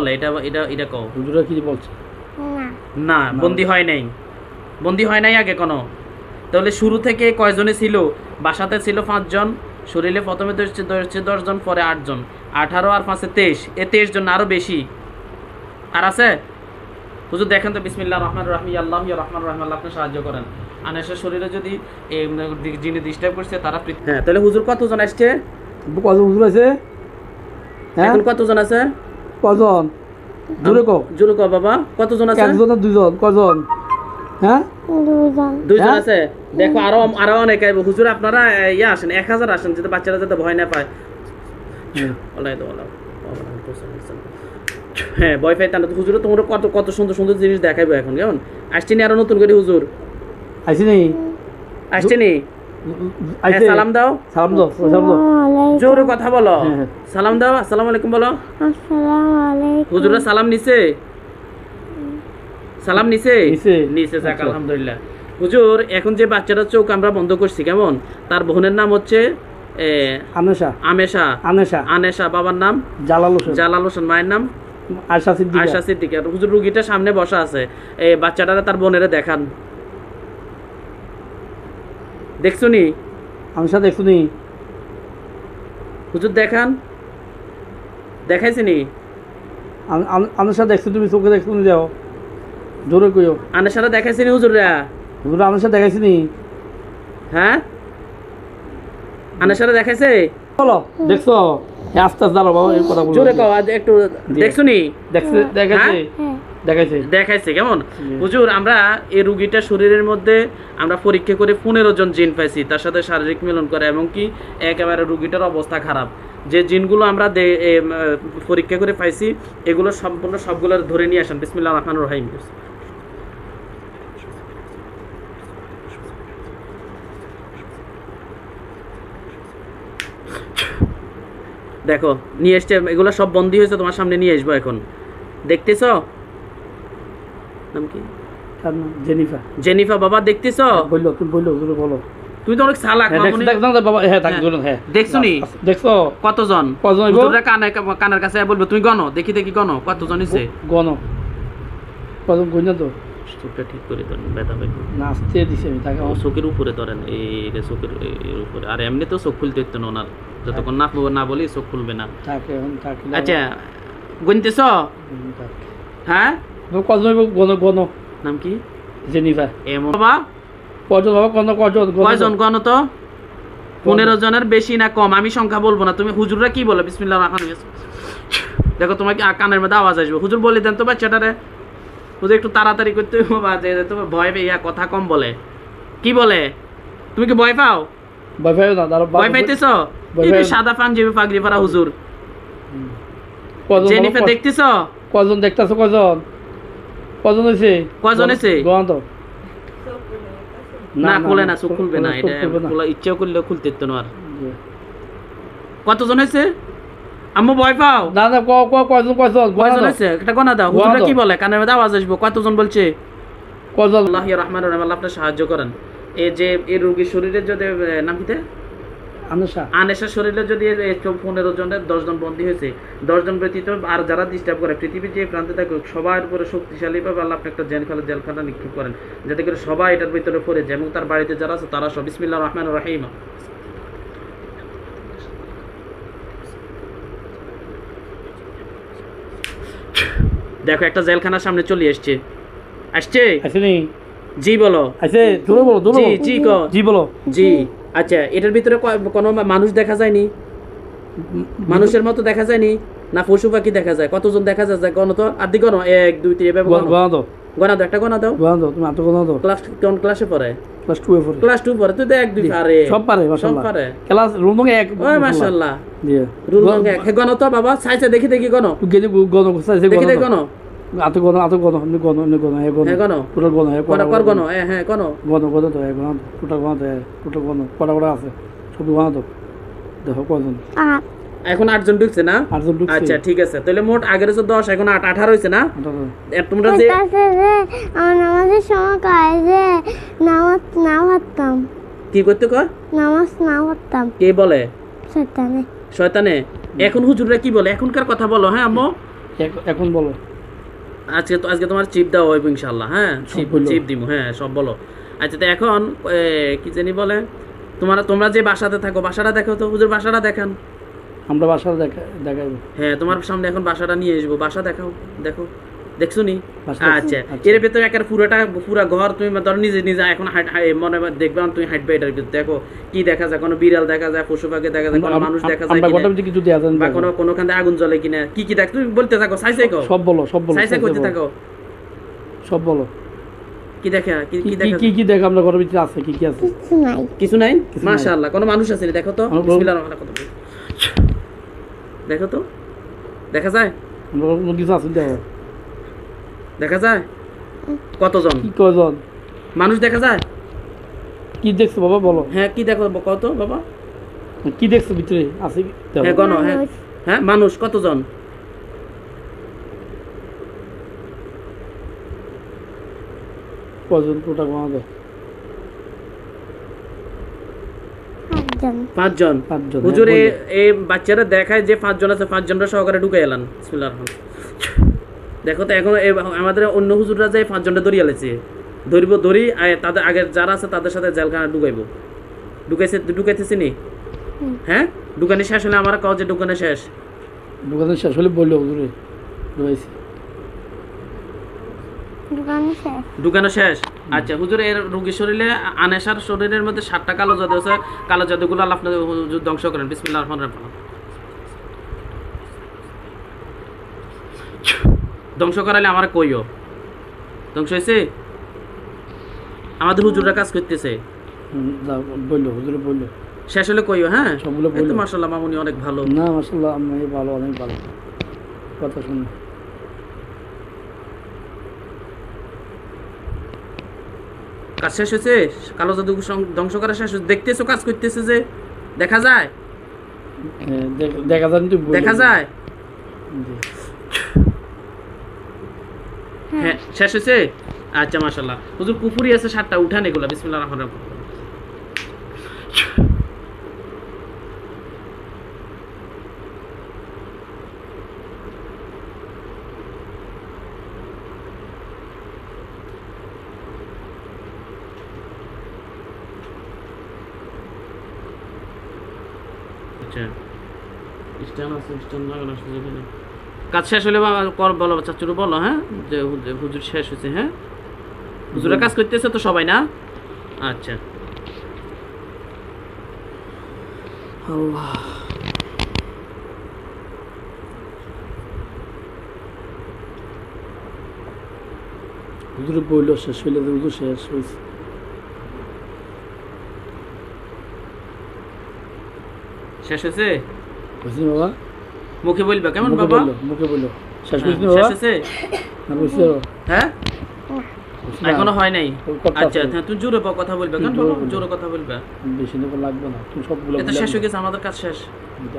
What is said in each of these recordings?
বলে এটা এটা এটা কও। হুজুরা কি বলছে? না। না বন্দি হয় নাই। বন্দি হয় নাই আগে কোনো। তাহলে শুরু থেকে কয়জনে ছিল? বাসাতে ছিল পাঁচজন শরীরে প্রথমে ধরছে ধরছে দশজন পরে আটজন। আঠারো আর পাঁচে তেইশ। এ তেইশ জন আরও বেশি। আর আছে? হুজুর দেখেন তো বিসমিল্লাহ রহমান রহমি আল্লাহ রহমান রহমান আল্লাহ আপনি সাহায্য করেন। আনেসের শরীরে যদি যিনি ডিস্টার্ব করছে তারা হ্যাঁ তাহলে হুজুর কতজন আসছে? হুজুর আছে? হ্যাঁ? এখন কতজন আছে? কজন? জোরে কো জোরে কও বাবা কতজন আছে? একজন না দুজন কজন? হ্যাঁ? দুজন দুইজন হ্যাঁ? আছে? দেখো আরও আরও অনেক আইবো। হুজুর আপনারা ইয়ে আসেন এক হাজার আসেন যাতে বাচ্চারা যাতে ভয় না পায়। হ্যাঁ। ভয় পাইতে না হুজুর তোমরা কত কত সুন্দর সুন্দর জিনিস দেখাইবো এখন কেমন? আসছে নি আরও নতুন করে হুজুর? আইসি নেই আসছে নি হ্যাঁ, সালাম দাও। সালাম দাও সালাম দাও। জোরে কথা বলো। হ্যাঁ, হ্যাঁ। সালাম দাও আসসালামু আলাইকুম বলো। আসসালামু হুজুরা সালাম নিছে? সালাম নিছে? নিছে। যাক আচ্ছা। আলহামদুলিল্লাহ। হুজুর এখন যে বাচ্চাটার চোখ আমরা বন্ধ করছি কেমন? তার বোনের নাম হচ্ছে এ, আনেশা আমেশা। আনেশা আনেশা বাবার নাম? জালাল হোসেন। জালাল হোসেন মায়ের নাম? আয়সা সিদ্দিকা আয়সা সিদ্দিক হুজুর রুগীটা সামনে বসা আছে। এই বাচ্চাটারে তার বোনেরে দেখান। দেখছ নি? আনেশা দেখছ নি? হুজুর দেখান। দেখাইছি নি আন- আন- আনেশা দেখছ তুমি চোখে দেখছ নি যাও। জোরে কইও। আনেশারা দেখাইছি নি হুজুররা? হুজুর আনেশা দেখাইছি নি হ্যাঁ? আনেশারা দেখাইছে? বলো দেখছ? আস্তে আস্তে দাঁড়াও বাবা এই কথা বলো জোরে কও আজ একটু দেখছ নি দেখছে দেখাইছে। হ্যাঁ। দেখাইছে? দেখাইছে কেমন? হুজুর আমরা এই রুগীটা শরীরের মধ্যে আমরা পরীক্ষা করে পনেরো জন জিন পাইছি তার সাথে শারীরিক মিলন করে এবং কি একেবারে রুগীটার অবস্থা খারাপ। যে জিনগুলো আমরা পরীক্ষা করে পাইছি এগুলো সম্পূর্ণ সবগুলো ধরে নিয়ে আসেন। বিসমিল্লাহ রহমান রহিম। দেখো নিয়ে এসছে এগুলো সব বন্দি হয়েছে তোমার সামনে নিয়ে আসব এখন। দেখতেছ? নাম কি? জেনিফা। জেনিফা বাবা দেখতেছ? বলল তুমি বলল হুজুর বলো। তুমি তো অনেক হ্যাঁ বাবা হ্যাঁ হ্যাঁ। হ্যাঁ। দেখছ দেখছ? কতজন? কতজন? কানে কানের কাছে বলবে তুমি গণ দেখি দেখি গণ কতজন হইছে? গণ। কজন গণ তো? চোখটা ঠিক করে ধরেন ব্যথা নাচতে দিছে আমি তাকে ও চোখের উপরে ধরেন এই রে চোখের উপরে। আর এমনি তো চোখ খুলতে হতো না ওনার। যতক্ষণ না না বলি চোখ খুলবে না। আচ্ছা গুনতেছ? হ্যাঁ? কজন গণ গণ। নাম কি? জেনিফা এমন। বাবা? কজন বাবা? কজন কজন কয়জন গণ। তো? পনেরো জনের বেশি না কম? আমি সংখ্যা বলব না। তুমি হুজুররা কি বলে? বিসমিল্লাহ রহমান দেখো তোমাকে কানের মধ্যে আওয়াজ আসবে। হুজুর বলে দেন তো বাচ্চাটারে। হুজুর একটু তাড়াতাড়ি করতে বাজে তোমার ভয় পেয়ে ইয়া কথা কম বলে। কি বলে? তুমি কি ভয় পাও? ভয় পাইও না দাঁড়াও ভয় পাইতেছ। সাদা পাঞ্জাবি পাগড়ি পরা হুজুর? ক- দেখতেছ? কজন দেখতেছো? কজন কজন হয়েছে? কজন? গণ তো না খুলে না চোখ খুলবে না এটা খোলা ইচ্ছেও করলে খুলতে তো আর। কতজন হয়েছে? আম্মু ভয় পাও? না না ক ক গণ কয়জন? তো? হয়েছে? একটা গনা দাও গোনা হুজুরা কি বলে? কানের মধ্যে আওয়াজ আসব। কতজন বলছে? কজন আল্লাহ রহমান রহিম আল্লাহ আপনার সাহায্য করেন। এই যে এই রোগীর শরীরে যদি নাম কিতে আনেশা? শরীরে যদি পনেরো জনের বন্দী হয়েছে। ব্যতীত আর যারা ডিস্টার্ব করে পৃথিবীর যে প্রান্তে থাকে সবার উপরে শক্তিশালী ভাবে আল্লাহ আপনি একটা জেলখানা জেলখানা নিক্ষেপ করেন। যাতে করে সবাই এটার ভিতরে পড়ে যায়। এবং তার বাড়িতে যারা আছে তারা সব। বিসমিল্লাহ রহমান রহিম। দেখো একটা জেলখানার সামনে চলে এসছে। আসছে? আসেনি। জি বলো। আছে জোরে বলো জি জি জি বলো। জি। আচ্ছা এটার ভিতরে কোনো মানুষ দেখা যায়নি? মানুষের মতো দেখা যায়নি? না পশু পাখি দেখা যায়? কতজন দেখা যায়? যায় গণ তো আদি গণ এক দুই তিন এভাবে গণ গণ গণা দাও একটা গণা দাও গণ তুমি আত গণ ক্লাস কোন ক্লাসে পড়ে? ক্লাস টু এ পড়ে। ক্লাস টু পড়ে তুই তো এক দুই পারে সব পারে সব পারে। ক্লাস রুম নং এক ওই মাশাআল্লাহ। দিয়ে রুল রঙ এক। হে, গণ তো বাবা সাইছে দেখি দেখি গণ। তুই গেলে গণ দেখি দেখি গণ আত গণ আত গণ নি গণ নি গণ এ গণ হ্যাঁ গণ টোটাল গণ এ কর কর গণ হ্যাঁ হ্যাঁ গণ গণ গণ তো এ গণ টোটাল গণ তো টোটাল গণ কটা কটা আছে। সব গণ তো। দেখো কজন এখন আটজন ঢুকছে না? আটজন ঢুকছে। আচ্ছা ঠিক আছে। তাহলে মোট আগের এখন আট আঠারো হয়েছে না? আঠারো। তোমরা যে তাতে যে আমার নামাজের সময় কাজ নামাজ না পড়তাম। কি করতে কয়? নামাজ না পড়তাম। কে বলে? শয়তানে। এখন হুজুররা কি বলে? এখনকার কথা বলো হ্যাঁ আম্মু? এখন বলো। আজকে তো আজকে তোমার চিপ দাও হইব ইনশাল্লাহ হ্যাঁ? চিপ চিপ দিব হ্যাঁ সব বলো। আচ্ছা তো এখন কি জানি বলে? তোমার তোমরা যে বাসাতে থাকো বাসাটা দেখো তো হুজুর বাসাটা দেখান। আমরা বাসাটা দেখা হ্যাঁ তোমার সামনে এখন বাসাটা নিয়ে আসব বাসা দেখাও দেখো। দেখছ নি আচ্ছা। এর ভিতরে একের পুরোটা পুরা ঘর তুমি ধরো নিজে নিজে এখন মনে দেখবে তুমি হাঁটবে এটার ভিতরে দেখো কি দেখা যায় কোনো বিড়াল দেখা যায় পশু পাখি দেখা যায় কোনো মানুষ দেখা যায় কিছু বা কোনো কোনোখানে আগুন জ্বলে কিনা। কি কি দেখ তুমি বলতে থাকো সাইসাই কো সব বলো সব বলো সাইসাই সব করতে থাকো। সব বলো। কি দেখা কি কি কি কি দেখা কি কি দেখ আমরা ঘরের ভিতরে আছে কি কি আছে? কিছু নাই। কিছু নাই? মাশাআল্লাহ কোনো মানুষ আছে নি? দেখো তো। আমার বিসমিল্লাহির রহমানির রহিম। দেখো তো। দেখা যায়? আমরা কিছু আছে দেখো দেখা যায়? কতজন? কি কজন? মানুষ দেখা যায়? কি দেখছ বাবা বলো। হ্যাঁ কি দেখো কত বাবা? কি দেখছ ভিতরে? আছে হ্যাঁ গণ হ্যাঁ। মানুষ। হ্যাঁ মানুষ কতজন? কজন? ওটা আমাদের পাঁচজন। পাঁচজন? পাঁচজন হুজুর হ্যাঁ, এ- এই বাচ্চারা দেখায় যে পাঁচজন আছে পাঁচজনরা সহকারে ঢুকে এলান বিসমিল্লাহির রহমানির রহিম। দেখো তো এখন আমাদের অন্য হুজুররা যে পাঁচজনটা ধরিয়ে আলেছে ধরিব ধরি আর তাদের আগের যারা আছে তাদের সাথে জেলখানা ঢুকাইবো। ঢুকাইছে ঢুকাইতেছি নি? হ্যাঁ? দোকানে শেষ হলে আমার কাজ যে দোকানে শেষ? দোকানে শেষ হলে বলল হুজুরে রয়েছে দোকানে শেষ। আচ্ছা হুজুর এর রোগীর শরীরে আনেসার শরীরের মধ্যে সাতটা কালো জাদু আছে কালো জাদুগুলো আল্লাহ আপনাদের হুজুর ধ্বংস করেন। বিসমিল্লাহির রহমানির রহিম। ধ্বংস করালে আমার কইও। ধ্বংস হয়েছে আমাদের হুজুররা কাজ করতেছে। বলল হুজুরে বলল। শেষ হলে কইও হ্যাঁ? সবগুলো এই বলল। মাশাআল্লাহ মামুনি অনেক ভালো। না মাসাল্লাহ আমি ভালো অনেক ভালো। কথা শুনে কাজ শেষ হয়েছে কালো জাদু ধ্বংস করা শেষ হয়েছে দেখতেছো কাজ করতেছে যে? দেখা যায়? হ্যাঁ, দেখা যায় দেখা যায়? হ্যাঁ শেষ হয়েছে? আচ্ছা মাশাল্লাহ হুজুর পুকুরি আছে সাতটা উঠান এগুলা বিসমিল্লাহির রহমানির রহিম। আচ্ছা। স্ট্যান্ড আছে স্ট্যান্ড লাগানো আছে যেখানে। কাজ শেষ হলে কর বলো চাচুরু বলো হ্যাঁ? যে হুজুর শেষ হয়েছে হ্যাঁ? হুজুরা। কাজ করতেছে তো সবাই না? আচ্ছা। আল্লাহ। হুজুরে বলল শেষ হইলে হুজুর শেষ হয়েছে শেষ হয়েছে বাবা। মুখে বলবা কেমন বাবা? মুখে বলল। শেষ হ্যাঁ, হয়েছে শেষ না বুঝছ? হ্যাঁ? এখনও হয় নাই? আচ্ছা হ্যাঁ, তুমি জোরে কথা বলবে কেন জোরে কথা বলবে। বেশি লাগবে না। তুমি সবগুলো এটা শেষ হয়ে গেছে আমাদের কাজ শেষ।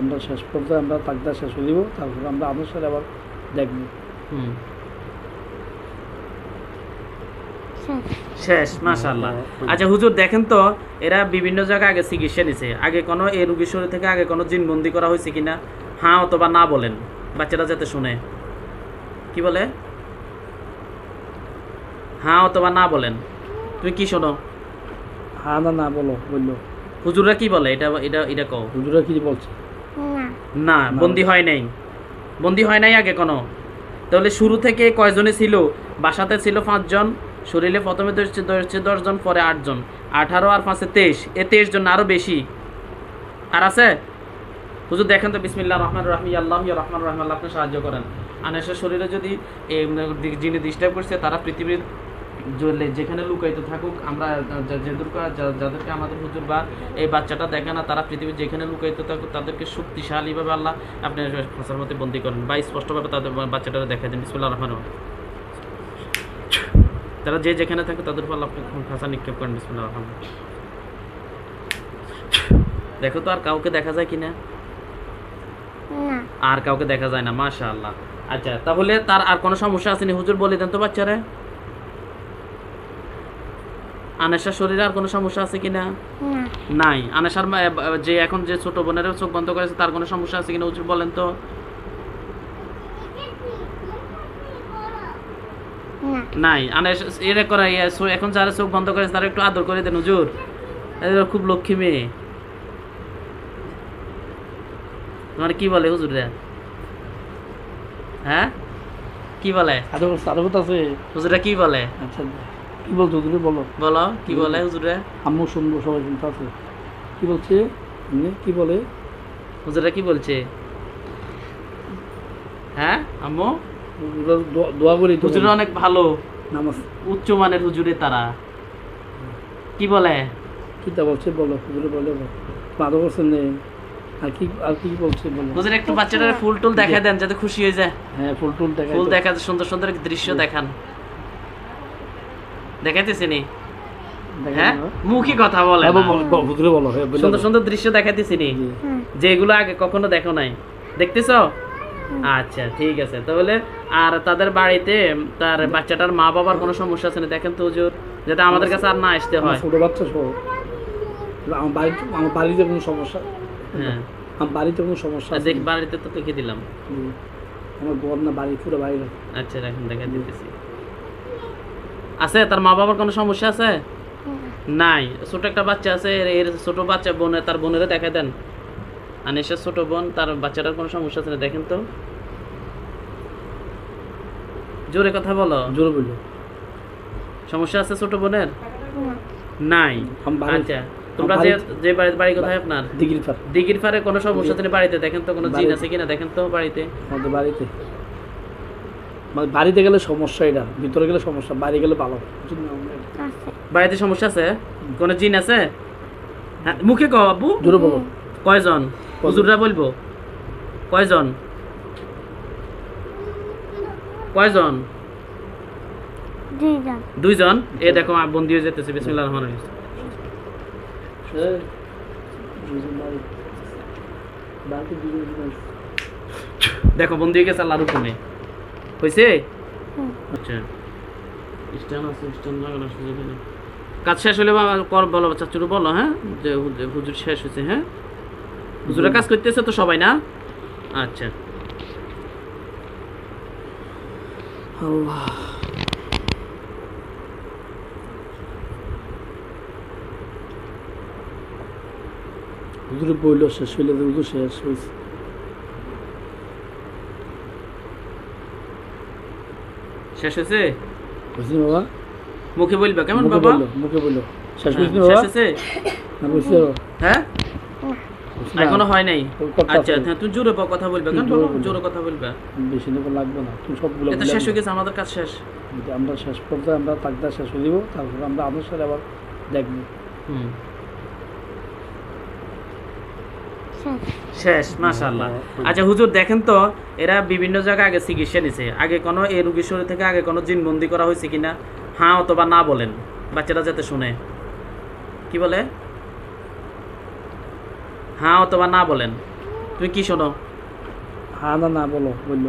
আমরা শেষ পর্যায়ে আমরা তাকদা শেষ হয়ে দিব তারপর আমরা আপনার সাথে আবার দেখব। হুম। শেষ। শেষ আচ্ছা হুজুর দেখেন তো এরা বিভিন্ন জায়গায় আগে চিকিৎসা নিছে। আগে কোনো এই রোগীর শরীর থেকে আগে কোনো জিনবন্দি করা হয়েছে কিনা? হ্যাঁ অথবা না বলেন বাচ্চারা যাতে শুনে। কি বলে? হ্যাঁ অথবা না বলেন। তুমি কি শোনো? হ্যাঁ না না বলো বলল। হুজুররা কি বলে? এটা এটা এটা কও। হুজুরা কি বলছে? না। না বন্দি হয় নাই। বন্দি হয় নাই আগে কোনো? তাহলে শুরু থেকে কয়জনে ছিল? বাসাতে ছিল পাঁচজন শরীরে প্রথমে ধরছে ধরছে দশজন পরে আটজন। আঠারো আর পাঁচে তেইশ। এ তেইশ জন আরও বেশি। আর আছে? হুজুর দেখেন তো বিসমিল্লা রহমান রহিম আল্লাহ রহমান রহিম, আল্লাহ আপনি সাহায্য করেন। আনেসের শরীরে যদি যিনি ডিস্টার্ব করছে, তারা পৃথিবীর যেখানে লুকাইতে থাকুক, আমরা যাদেরকে আমাদের হুজুর বা এই বাচ্চাটা দেখে না, তারা পৃথিবীর যেখানে লুকাইতে থাকুক, তাদেরকে শক্তিশালীভাবে আল্লাহ আপনি ফাঁসার মধ্যে বন্দি করেন বা স্পষ্টভাবে তাদের বাচ্চাটা দেখা দেন। বিসমুল্লাহ রহমান তারা যে যেখানে থাকে তাদের উপর আপনি ফাঁসা নিক্ষেপ করেন। বিসমুল্লাহ রহমান দেখো তো আর কাউকে দেখা যায় কিনা? আর কাউকে দেখা যায় না মাশা আল্লাহ আচ্ছা তাহলে তার আর কোনো সমস্যা আছে নি? হুজুর বলে দেন তো বাচ্চারে। আনেশার শরীরে আর কোনো সমস্যা আছে কিনা? নাই। আনেশার যে এখন যে ছোট বোনের চোখ বন্ধ করেছে তার কোনো সমস্যা আছে কিনা হুজুর বলেন তো? নাই। আনে এরা করা এখন যারা চোখ বন্ধ করে তারা একটু আদর করে দেন হুজুর। খুব লক্ষ্মী মেয়ে। মানে কি বলে হুজুরে হ্যাঁ? কি বলে? আছে। হুজুরা কি বলে? আচ্ছা কি বলছো তুমি বলো। বলো কি বলে হুজুরে? আম্মু শুনব সবাই শুনতে আছে। কি বলছে? কি বলে? হুজুরা কি বলছে? হ্যাঁ আম্মু? দোয়া- করি তো হুজুরা অনেক ভালো। নামাজ। উচ্চ মানের হুজুরে তারা। কি বলে? কিতা বলছে বলো। হুজুরে বলে নেই আর কি আর কি বলছে বলো? হুজুর একটু বাচ্চাটার ফুল টুল দেখা দেন যাতে খুশি হয়ে যায়। হ্যাঁ ফুল টুল দেখা ফুল দেখা সুন্দর সুন্দর দৃশ্য দেখান। হ্যাঁ? মুখী কথা বলে বলো হ্যাঁ সুন্দর সুন্দর দৃশ্য। হ্যাঁ যে এগুলো আগে কখনো দেখো নাই। দেখতেছ? আচ্ছা ঠিক আছে। তাহলে আর তাদের বাড়িতে তার বাচ্চাটার মা বাবার কোনো সমস্যা আছে না? দেখেন তো হুজুর যাতে আমাদের কাছে আর না আসতে হয়। ছোট বাচ্চা সহ। আমার বাড়িতে কোনো সমস্যা? হ্যাঁ। আমার বাড়িতে কোনো সমস্যা দেখ বাড়িতে তো দেখে দিলাম। আমার বর না বাড়ি পুরো বাড়ি আচ্ছা এখন দেখা দিতেছি। আছে? তার মা বাবার কোনো সমস্যা আছে? নাই। ছোট একটা বাচ্চা আছে এর- এর ছোট বাচ্চা বোনে তার বোনেরা দেখা দেন। আনিসের ছোট বোন তার বাচ্চাটার কোনো সমস্যা আছে না? দেখেন তো। জোরে কথা বলো। জোরে বলল সমস্যা আছে ছোট বোনের? নাই। আচ্ছা। তোমরা যে যে বাড়ি বাড়ি কোথায় আপনার? দিঘির পারে কোনো সমস্যা বাড়িতে দেখেন তো কোনো জিন আছে কিনা? দেখেন তো বাড়িতে। আমাদের বাড়িতে। মানে বাড়িতে গেলে সমস্যা এটা ভিতরে গেলে সমস্যা বাইরে গেলে ভালো। বাড়িতে সমস্যা আছে? কোনো জিন আছে? হ্যাঁ মুখে কও আব্বু। জোরে বলো। কয়জন? হুজুররা বলব। কয়জন? কয়জন? দুইজন। দুইজন? এ দেখো আ, বন্দি হয়ে যেতেছে বিসমিল্লাহ রহমান রহিম হ্যাঁ। দুজন বাড়ি। বাড়িতে দুজন দুজন। দেখো বন্দি হয়ে গেছে আল্লাহর হুকুমে হয়েছে আচ্ছা। স্ট্যান্ড আছে স্ট্যান্ড লাগানো সুযোগ কাজ শেষ হলে বা- কর বলো চাচুরু বলো হ্যাঁ? যে যে হুজুর শেষ হয়েছে হ্যাঁ? হুজুরের কাজ করতেছে তো সবাই না? আচ্ছা। আল্লাহ। হুজুরে বইল শেষ হইলে হুজুর শেষ হয়েছে শেষ হয়েছে? বুঝলি বাবা? মুখে বলবা কেমন বাবা? মুখে বলল। শেষ হ্যাঁ, হয়েছে শেষ হয়েছে? না বুঝতে হ্যাঁ? এখনও হয় নাই। আচ্ছা হ্যাঁ তুমি জোরে কথা বলবে কেন জোরে কথা বলবে। বেশি লাগবে না। তুমি সবগুলো এটা শেষ হয়ে গেছে আমাদের কাজ শেষ। আমরা শেষ পর্যায়ে আমরা তাকদা শেষ হয়ে দিব তারপর আমরা সাথে আবার দেখব। হুম। শেষ মাশাল্লাহ আচ্ছা হুজুর দেখেন তো এরা বিভিন্ন জায়গায় আগে চিকিৎসা নিছে। আগে কোনো এই রোগীর শরীর থেকে আগে কোনো জিনবন্দি করা হয়েছে কিনা? হ্যাঁ অথবা না বলেন। বাচ্চারা যাতে শুনে। কি বলে? হ্যাঁ অথবা না বলেন। তুমি কি শোনো? হ্যাঁ না না বলো বলল।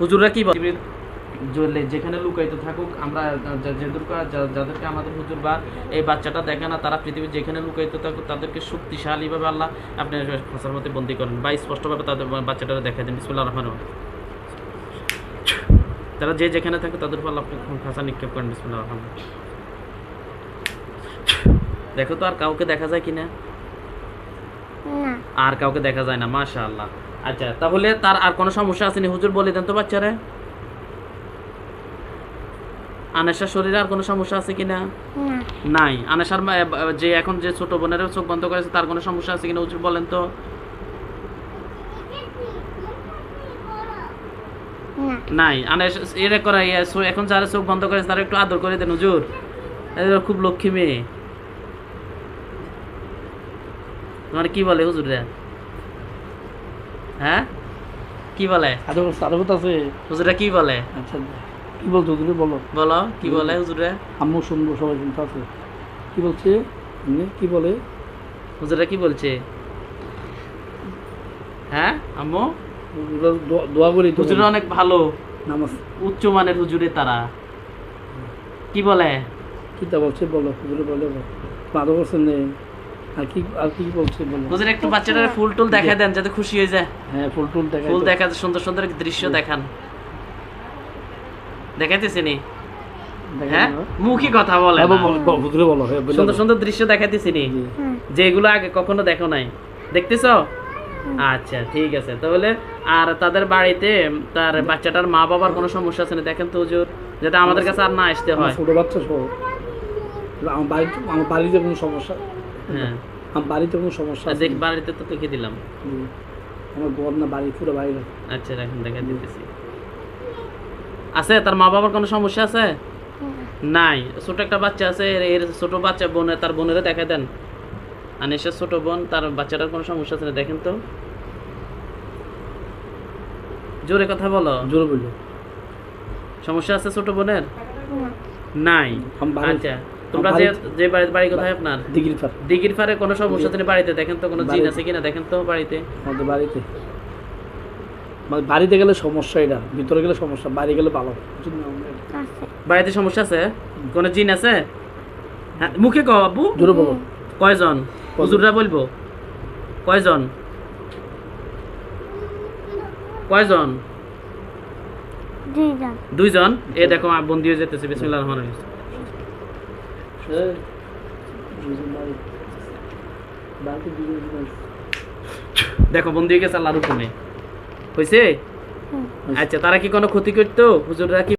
হুজুররা কি বলে? যেখানে লুকাইতে থাকুক আমরা যা- যেদুর যাদেরকে আমাদের হুজুর বা এই বাচ্চাটা দেখে না তারা পৃথিবীর যেখানে লুকাইতে থাকুক তাদেরকে শক্তিশালীভাবে আল্লাহ আপনি ফাঁসার মধ্যে বন্দি করেন বা স্পষ্টভাবে তাদের বাচ্চাটা দেখা দেন। বিসমুল্লাহ রহমান তারা যে যেখানে থাকে তাদের উপর আল্লাহ আপনি ফাঁসা নিক্ষেপ করেন। বিসমুল্লাহ রহমান দেখো তো আর কাউকে দেখা যায় কিনা? না। আর কাউকে দেখা যায় না মাশা আল্লাহ আচ্ছা তাহলে তার আর কোনো সমস্যা আসেনি হুজুর বলে দেন তো বাচ্চারা। আনেশার শরীরে আর কোনো সমস্যা আছে কিনা? নাই। আনেশার যে এখন যে ছোট বোনের চোখ বন্ধ করেছে তার কোনো সমস্যা আছে কিনা হুজুর বলেন তো? নাই। আনেশ এরা করা এখন যারা চোখ বন্ধ করেছে তারা একটু আদর করে দেন হুজুর। খুব লক্ষ্মী মেয়ে। মানে কি বলে হুজুররা? হ্যাঁ? কি বলে? হুজুরা কি বলে? আচ্ছা। কি বলছো তুমি বলো। বলো কি বলে হুজুরে? আম্মু শুনব সবাই শুনতে আছে। কি বলছে? কি বলে? হুজুরা কি বলছে? হ্যাঁ আম্মু? দোয়া- করি তো অনেক ভালো। নামাজ। উচ্চ মানের হুজুরে তারা। কি বলে? কিতা বলছে? বলো হুজুরে বলে নেই। আর কি আর কি বলছে? বলো। হুজুর একটু বাচ্চাটার ফুল টুল দেখা দেন যাতে খুশি হয়ে যায়। হ্যাঁ ফুল টুল দেখা ফুল দেখা সুন্দর সুন্দর দৃশ্য দেখান। দেখাইতেছি নি? হ্যাঁ? মুখী কথা বলে হ্যাঁ, হ্যাঁ। সুন্দর সুন্দর দৃশ্য দেখাইতেছি নি? যেগুলো আগে কখনো দেখো নাই। দেখতেছো? আচ্ছা ঠিক আছে। তাহলে আর তাদের বাড়িতে তার বাচ্চাটার মা বাবার কোনো সমস্যা আছে না? দেখেন তো হুজুর যাতে আমাদের কাছে আর না আসতে হয়। ছোট বাচ্চা সহ। আমার বাড়িতে আমার বাড়িতে কোনো সমস্যা? হ্যাঁ। আমার বাড়িতে কোনো সমস্যা দেখ বাড়িতে তো লিখে দিলাম। আমার ঘর না বাড়ি পুরো বাড়ি আচ্ছা এখন দেখা দিতেছি আছে? তার মা বাবার কোনো সমস্যা আছে? নাই। ছোট একটা বাচ্চা আছে এর- এর ছোট বাচ্চা বোনের তার বোনেরা দেখা দেন। আনিসের ছোট বোন তার বাচ্চাটার কোনো সমস্যা আছে না? দেখেন তো। জোরে কথা বলো। জোরে বলল সমস্যা আছে ছোট বোনের? নাই। আচ্ছা। তোমরা যে বাড়ি- যে বাড়ি বাড়ি কোথায় আপনার? দিঘির পারে কোনো সমস্যা আছে না? বাড়িতে। দেখেন তো কোনো জিন আছে কিনা? দেখেন তো বাড়িতে। আমাদের বাড়িতে। মানে বাড়িতে গেলে সমস্যা এটা ভিতরে গেলে সমস্যা বাইরে গেলে ভালো। বাড়িতে সমস্যা আছে? কোনো জিন আছে? হ্যাঁ মুখে কও আব্বু। জোরে বলো। কয়জন? হুজুররা বলব। কয়জন? কয়জন? দুইজন। দুইজন? এ দেখো বন্দি হয়ে যেতেছে। বিসমিল্লাহ রহমান রহিম। দেখো বন্দি হয়ে গেছে আল্লাহর হুকুমে। হয়েছে আচ্ছা তারা কি কোনো ক্ষতি করতো? হুজুররা কি